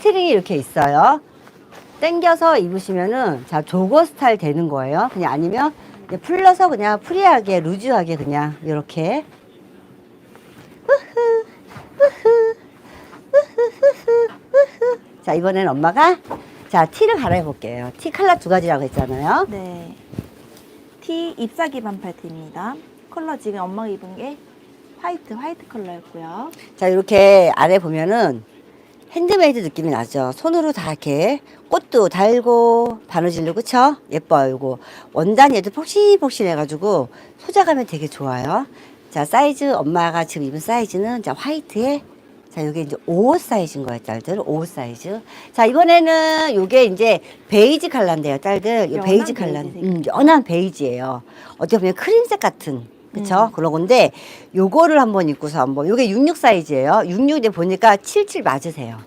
스트링이 이렇게 있어요. 당겨서 입으시면은 자 조거 스타일 되는 거예요. 그냥 아니면 풀러서 그냥 프리하게 루즈하게 그냥 이렇게 우후, 우후, 우후후후, 우후. 자 이번에는 엄마가 자 티를 갈아해 볼게요. 티 컬러 두 가지라고 했잖아요. 네. 티 잎사귀 반팔 티입니다. 컬러 지금 엄마가 입은 게 화이트, 화이트 컬러였고요. 자 이렇게 아래 보면은 핸드메이드 느낌이 나죠. 손으로 다 이렇게 꽃도 달고 바느질로 그쵸? 예뻐요. 이거 원단이 얘도 폭신폭신해가지고 소장감이 되게 좋아요. 자 사이즈 엄마가 지금 입은 사이즈는 자 화이트에 자 이게 이제 5 사이즈인 거예요, 딸들. 5 사이즈. 자 이번에는 요게 이제 베이지 컬러인데요, 딸들. 이 베이지 컬러. 베이지색. 음, 연한 베이지예요. 어떻게 보면 크림색 같은. 그쵸? 음. 그런 건데 요거를 한번 입고서 한번 요게 66 사이즈예요. 66에 보니까 77 맞으세요.